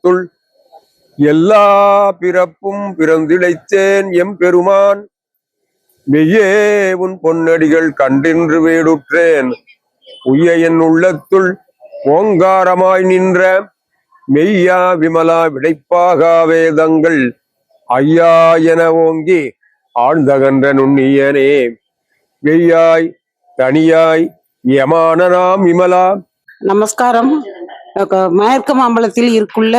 துள். எல்லா பிறப்பும் பிறந்திழைத்தேன் எம் பெருமான் மெய்யே உன் பொன்னடிகள் கண்டின்று வேடுற்றேன். உய்ய என் உள்ளத்துள் ஓங்காரமாய் நின்ற. மெய்யா விமலா விடைப்பாகா வேதங்கள். ஐயா என ஓங்கி ஆழ்ந்தகன்ற நுண்ணியனே. மெய்யாய் தனியாய் யமானனாம் விமலா. நமஸ்காரம். மேற்கு மாம்பழத்தில் இருக்குள்ள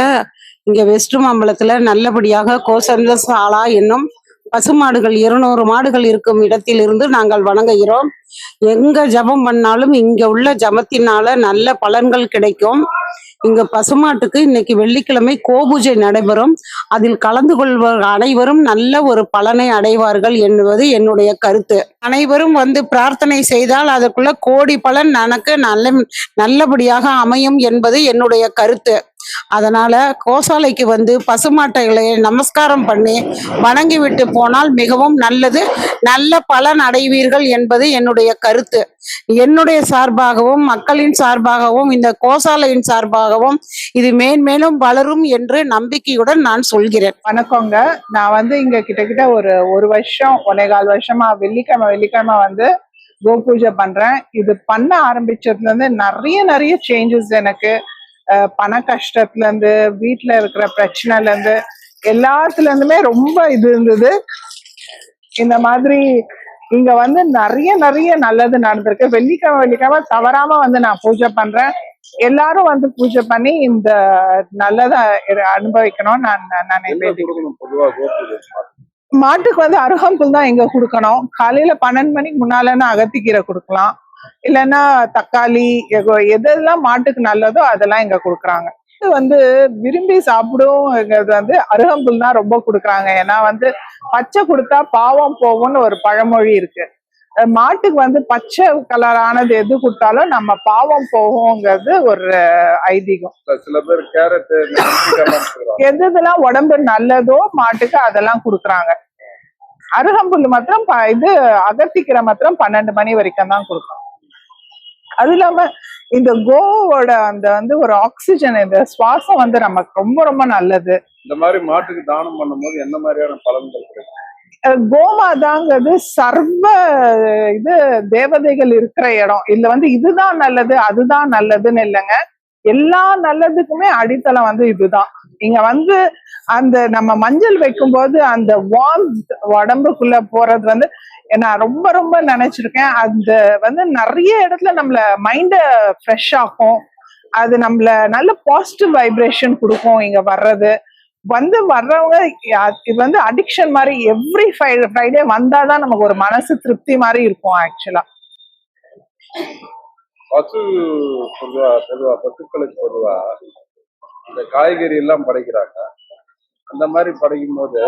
இங்க வெஸ்ட் மாம்பழத்துல நல்லபடியாக கோசந்த சாலா என்னும் பசுமாடுகள் இருநூறு மாடுகள் இருக்கும் இடத்திலிருந்து நாங்கள் வணங்குகிறோம். எங்க ஜபம் பண்ணாலும் இங்க உள்ள ஜபத்தினால நல்ல பலன்கள் கிடைக்கும். இங்க பசுமாட்டுக்கு இன்னைக்கு வெள்ளிக்கிழமை கோபூஜை நடைபெறும். அதில் கலந்து கொள்வர் அனைவரும் நல்ல ஒரு பலனை அடைவார்கள் என்பது என்னுடைய கருத்து. அனைவரும் வந்து பிரார்த்தனை செய்தால் அதற்குள்ள கோடி பலன் எனக்கு நல்ல நல்லபடியாக அமையும் என்பது என்னுடைய கருத்து. அதனால கோசாலைக்கு வந்து பசுமாட்டைகளை நமஸ்காரம் பண்ணி வணங்கி விட்டு போனால் மிகவும் நல்லது. நல்ல பலன் அடைவீர்கள் என்பது என்னுடைய கருத்து. என்னுடைய சார்பாகவும் மக்களின் சார்பாகவும் இந்த கோசாலையின் சார்பாகவும் இது மேன்மேலும் வளரும் என்று நம்பிக்கையுடன் நான் சொல்கிறேன். வணக்கங்க. நான் வந்து இங்க கிட்டத்தட்ட ஒரு ஒரு வருஷம் ஒன்னே கால் வருஷமா வெள்ளிக்கிழமை வெள்ளிக்கிழமை வந்து கோ பூஜை பண்றேன். இது பண்ண ஆரம்பிச்சதுல இருந்து நிறைய நிறைய சேஞ்சஸ் எனக்கு. பண கஷ்டத்துல இருந்து வீட்டுல இருக்கிற பிரச்சனைல இருந்து எல்லாத்துல இருந்துமே ரொம்ப இது இருந்தது. இந்த மாதிரி இங்க வந்து நிறைய நிறைய நல்லது நடந்திருக்கு. வெள்ளிக்கிழமை வெள்ளிக்கிழமை தவறாம வந்து நான் பூஜை பண்றேன். எல்லாரும் வந்து பூஜை பண்ணி இந்த நல்லதை அனுபவிக்கணும் நான் நான் வேண்டிக்கிறேன். பொதுவா கோபூஜை மாட்டுக்கு வந்து அருகம்புல் தான் எங்க கொடுக்கணும். காலையில பன்னெண்டு மணிக்கு முன்னாலன்னா அகத்திக்கீரை கொடுக்கலாம். இல்லைன்னா தக்காளி எதெல்லாம் மாட்டுக்கு நல்லதோ அதெல்லாம் இங்க கொடுக்குறாங்க. இது வந்து விரும்பி சாப்பிடுங்கிறது வந்து அருகம்புல் தான் ரொம்ப கொடுக்குறாங்க. ஏன்னா வந்து பச்சை கொடுத்தா பாவம் போகும்னு ஒரு பழமொழி இருக்கு. மாட்டுக்கு வந்து பச்சை கலரானது எது கொடுத்தாலும் நம்ம பாவம் போகுங்கிறது ஒரு ஐதீகம். சில பேர் கேரட் எது எதெல்லாம் உடம்பு நல்லதோ மாட்டுக்கு அதெல்லாம் கொடுக்குறாங்க. அருகம்புல் மாத்திரம் இது அகத்திக்கீரை மாத்திரம் பன்னெண்டு மணி வரைக்கும் தான் கொடுக்கும். அது இல்லாம இந்த கோவோட அந்த வந்து ஒரு ஆக்சிஜன் இந்த சுவாசம் வந்து நமக்கு ரொம்ப ரொம்ப நல்லது. இந்த மாதிரி மாட்டுக்கு தானம் பண்ணும்போது என்ன மாதிரியான பலன்கள் கோமாதாங்கிறது சர்வ இது தேவதைகள் இருக்கிற இடம். இதுல வந்து இதுதான் நல்லது அதுதான் நல்லதுன்னு இல்லைங்க. எல்லா நல்லதுக்குமே அடித்தளம் வந்து இதுதான். இங்க வந்து அந்த நம்ம மஞ்சள் வைக்கும்போது அந்த வார்ம் உடம்புக்குள்ள போறது வந்து நான் ரொம்ப ரொம்ப நினைச்சிருக்கேன். அந்த வந்து நிறைய இடத்துல நம்மள மைண்ட ஃப்ரெஷ் ஆகும் அது நம்மள நல்ல பாசிட்டிவ் வைப்ரேஷன் கொடுக்கும் இங்க வர்றது. வந்து வர்றவங்க இது வந்து அடிக்ஷன் மாதிரி எவ்ரி ஃப்ரைடே வந்தாதான் நமக்கு ஒரு மனசு திருப்தி மாதிரி இருக்கும் ஆக்சுவலா பசு பொதுவா பொதுவா பசுக்களுக்கு பொதுவா இந்த காய்கறி எல்லாம் படைக்கிறாங்க. அந்த மாதிரி படைக்கும் போது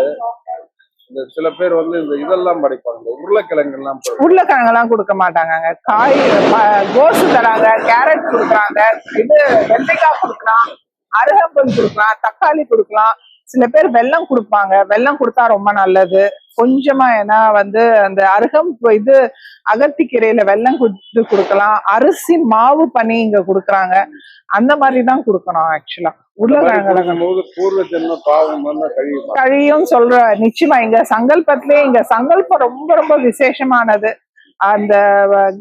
இந்த சில பேர் வந்து இந்த இதெல்லாம் படைப்பாங்க. உருளைக்கிழங்கு எல்லாம் உருளைக்கிழங்கு எல்லாம் கொடுக்க மாட்டாங்க காய் கோசு தராங்க கேரட் கொடுக்குறாங்க. இது வெண்டைக்காய் கொடுக்கலாம் அருகம்பன் கொடுக்கலாம் தக்காளி கொடுக்கலாம். சில பேர் வெல்லம் கொடுப்பாங்க. வெல்லம் கொடுத்தா ரொம்ப நல்லது. கொஞ்சமா ஏன்னா வந்து அந்த அருகம் இது அகத்திக்கீரையில வெல்லம் கொடுத்து கொடுக்கலாம். அரிசி மாவு பண்ணி இங்க கொடுக்குறாங்க. அந்த மாதிரி தான் கொடுக்கணும் ஆக்சுவலா கழியுமா? சொல்ற நிச்சயமா. இங்க சங்கல்பத்திலே இங்க சங்கல்பம் ரொம்ப ரொம்ப விசேஷமானது. அந்த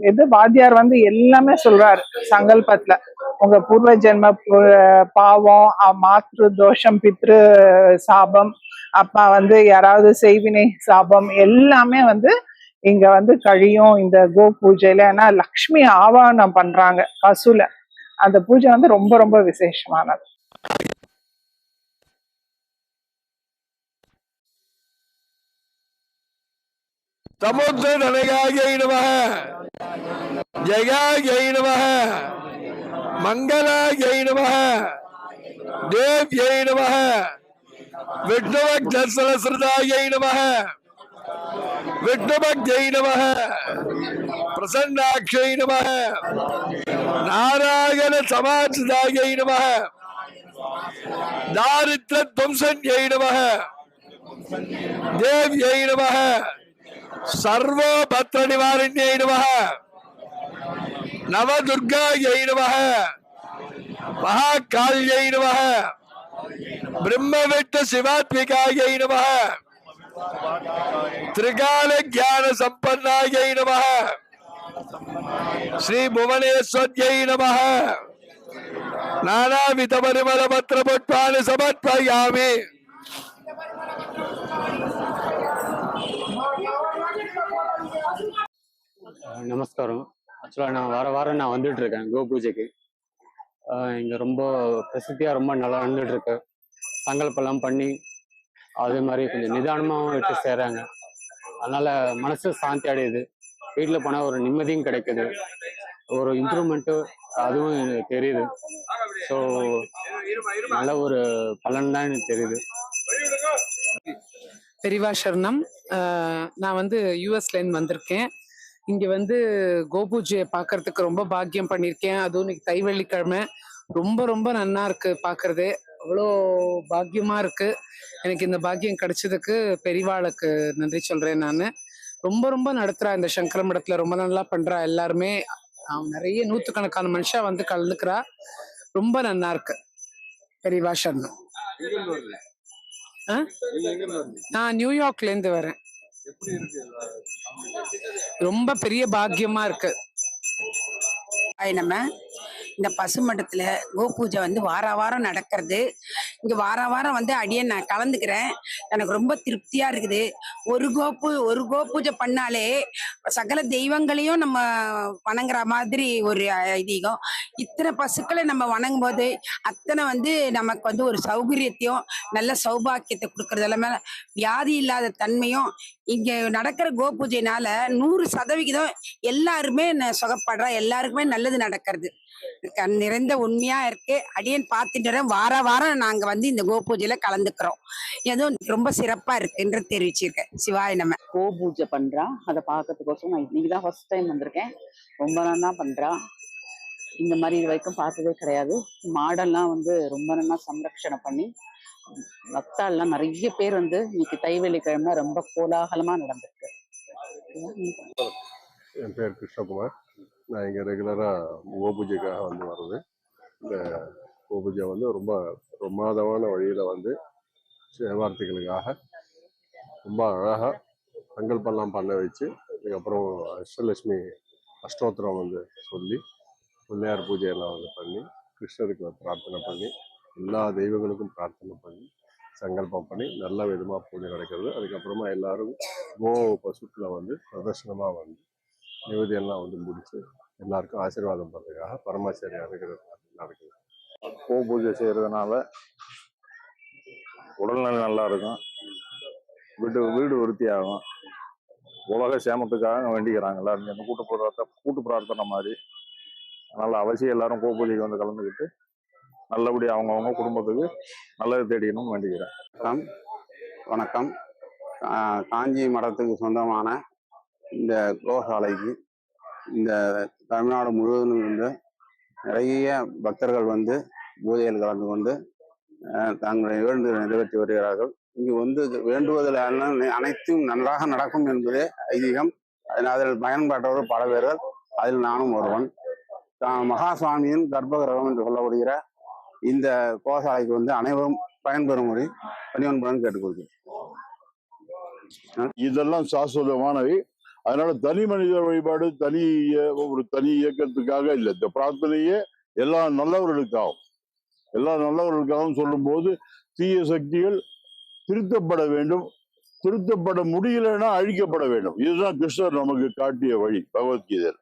இது வாத்தியார் வந்து எல்லாமே சொல்றாரு சங்கல்பத்துல. உங்க பூர்வ ஜென்ம பாவம் மாத்ரு தோஷம் பித்ரு சாபம் அப்பா வந்து யாராவது செய்வினை சாபம் எல்லாமே வந்து இங்க வந்து கழியும் இந்த கோ பூஜையில. ஏன்னா லக்ஷ்மி ஆவாகனம் பண்றாங்க பசுல. அந்த பூஜை வந்து ரொம்ப ரொம்ப விசேஷமானது. சமுத்திர நனகாயை நம நம மங்களாயை நம தேவ்யை நம விஷ்ணுவக் தர்சனசிரதாயை நம விஷ்ணுபக்தை நம பிரசன்னாட்சை நம நாராயண சமாஜிதாயை நம தாரித்ர துவம்சன்யை நம தேவ்யை நம नव दुर्गा जय नम। महाकाल जय नम। ब्रह्म विट शिवात्मिका जय नम। त्रिकाल ज्ञान संपन्ना जय नम। श्री भुवनेश्वर जय नम। नाना विध परिमल पत्र पुष्पान समर्पया नमस्कार। ஆக்சுவலாக நான் வார வாரம் நான் வந்துட்டு இருக்கேன் கோ பூஜைக்கு இங்கே ரொம்ப பிரசித்தியாக ரொம்ப நல்லா வந்துட்டு இருக்கு. சங்கல்பெல்லாம் பண்ணி அதே மாதிரி கொஞ்சம் நிதானமாகவும் வச்சு செய்றாங்க அதனால மனசு சாந்தி அடையுது. வீட்டில் போனால் ஒரு நிம்மதியும் கிடைக்குது. ஒரு இம்ப்ரூவ்மெண்ட்டு அதுவும் எனக்கு தெரியுது. ஸோ நல்ல ஒரு பலன் தான் எனக்கு தெரியுது. பெரிவா சரணம். நான் வந்து யூஎஸ்லேருந்து வந்திருக்கேன். இங்க வந்து கோபூஜையை பார்க்கறதுக்கு ரொம்ப பாக்கியம் பண்ணியிருக்கேன். அதுவும் இன்னைக்கு தை வெள்ளிக்கிழமை ரொம்ப ரொம்ப நன்னா இருக்கு பாக்குறது. அவ்வளோ பாக்கியமா இருக்கு. எனக்கு இந்த பாக்கியம் கிடைச்சதுக்கு பெரிவாளுக்கு நன்றி சொல்றேன் நான். ரொம்ப ரொம்ப நடத்துறா இந்த சங்கர மடத்துல. ரொம்ப நல்லா பண்றா எல்லாருமே. அவன் நிறைய நூத்துக்கணக்கான மனுஷா வந்து கலந்துக்கிறா. ரொம்ப நன்னா இருக்கு. பெரிவா சரணம் ஆ? நான் நியூயார்க்ல இருந்து வரேன். ரொம்ப பெரிய பாக்கியமா இருக்கு. நம்ம இந்த பசுமட்டத்தில் கோபூஜை வந்து வார வாரம் நடக்கிறது. இங்கே வார வாரம் வந்து அடியே நான் கலந்துக்கிறேன். எனக்கு ரொம்ப திருப்தியாக இருக்குது. ஒரு கோப்பு ஒரு கோபூஜை பண்ணாலே சகல தெய்வங்களையும் நம்ம வணங்குற மாதிரி ஒரு ஐதீகம். இத்தனை பசுக்களை நம்ம வணங்கும் போது அத்தனை வந்து நமக்கு வந்து ஒரு சௌகரியத்தையும் நல்ல சௌபாக்கியத்தை கொடுக்கறது எல்லாமே வியாதி இல்லாத தன்மையும் இங்கே நடக்கிற கோபூஜைனால நூறு சதவிகிதம் எல்லாருமே சுகப்படுறா. எல்லாருக்குமே நல்லது நடக்கிறது. கண் நிறைந்த உண்மையா இருக்கு. அடியேன் பார்த்துட்டு. வார வாரம் நாங்க வந்து இந்த கோபூஜையில கலந்துக்கிறோம். எதுவும் ரொம்ப சிறப்பா இருக்குன்ற தெரிவிச்சிருக்கேன். சிவாய நம்ம கோ பூஜை பண்றா. அதை பார்க்கறதுக்கோசரம் நான் இன்னைக்கு தான் ஃபர்ஸ்ட் டைம் வந்திருக்கேன். ரொம்ப நல்லா பண்றா. இந்த மாதிரி இது வரைக்கும் பார்த்ததே கிடையாது. மாடெல்லாம் வந்து ரொம்ப நல்லா சம்ரக்ஷணை பண்ணி பக்தாள்லாம் நிறைய பேர் வந்து இன்னைக்கு தை வெள்ளிக்கிழமை ரொம்ப கோலாகலமா நடந்திருக்கு. என் பேர் கிருஷ்ணகுமார். நான் இங்கே ரெகுலராக கோபூஜைக்காக வந்து வருவேன் இந்த கோபூஜை வந்து ரொம்ப பிரமாதமான வழியில் வந்து சேவார்த்திகளுக்காக ரொம்ப அழகாக சங்கல்பெல்லாம் பண்ண வச்சு அதுக்கப்புறம் அஷ்டலட்சுமி அஷ்டோத்திரம் வந்து சொல்லி பிள்ளையார் பூஜையெல்லாம் வந்து பண்ணி கிருஷ்ணருக்கு பிரார்த்தனை பண்ணி எல்லா தெய்வங்களுக்கும் பிரார்த்தனை பண்ணி சங்கல்பம் பண்ணி நல்ல விதமாக பூஜை நடக்கிறது. அதுக்கப்புறமா எல்லாரும் கோ பசுக்களை வந்து பிரதர்ஷனமாக வந்து நிவேதியெல்லாம் வந்து முடித்து எல்லாருக்கும் ஆசீர்வாதம் பண்ணுறதுக்காக பரமாச்சாரி அனுகிறது நடக்குது. பூ பூஜை செய்கிறதுனால உடல்நிலை நல்லா இருக்கும். வீட்டு வீடு விருத்தியாகும். உலக சேமத்துக்காக வேண்டிக்கிறாங்க எல்லாரும். இந்த கூட்டு பிரார்த்தனை கூட்டு பிரார்த்தனை மாதிரி. அதனால் அவசியம் எல்லாரும் கோ பூஜைக்கு வந்து கலந்துக்கிட்டு நல்லபடியாக அவங்கவுங்க குடும்பத்துக்கு நல்லது தேடிக்கணும்னு வேண்டிக்கிறேன். வணக்கம். வணக்கம். கா- காஞ்சி மடத்துக்கு சொந்தமான இந்த கோசாலைக்கு இந்த தமிழ்நாடு முழுவதும் இருந்து நிறைய பக்தர்கள் வந்து பூஜையில் கலந்து கொண்டு தங்களை தங்களுடைய வேண்டுதலை நிறைவேற்றி வருகிறார்கள். இங்கு வந்து வேண்டுவதில் அனைத்தும் நன்றாக நடக்கும் என்பதே ஐதீகம். அதில் அதில் பயன்பட்டவர் பல பேர்கள் அதில் நானும் ஒருவன். தான் மகா சுவாமியின் கர்ப்பகிரகம் என்று சொல்லப்படுகிற இந்த கோசாலைக்கு வந்து அனைவரும் பயன்பெறும்படி பணிவன்புடன் கேட்டுக்கொள்கிறேன். இதெல்லாம் சாஸ்வதமானவை அதனால தனி மனித வழிபாடு தனி இய- ஒரு தனி இயக்கத்துக்காக இல்லை. இந்த பிரார்த்தனையே எல்லா நல்லவர்களுக்காகவும் எல்லா நல்லவர்களுக்காகவும் சொல்லும்போது தீய சக்திகள் திருத்தப்பட வேண்டும். திருத்தப்பட முடியலன்னா அழிக்கப்பட வேண்டும். இதுதான் கிருஷ்ணர் நமக்கு காட்டிய வழி பகவத்கீதையில்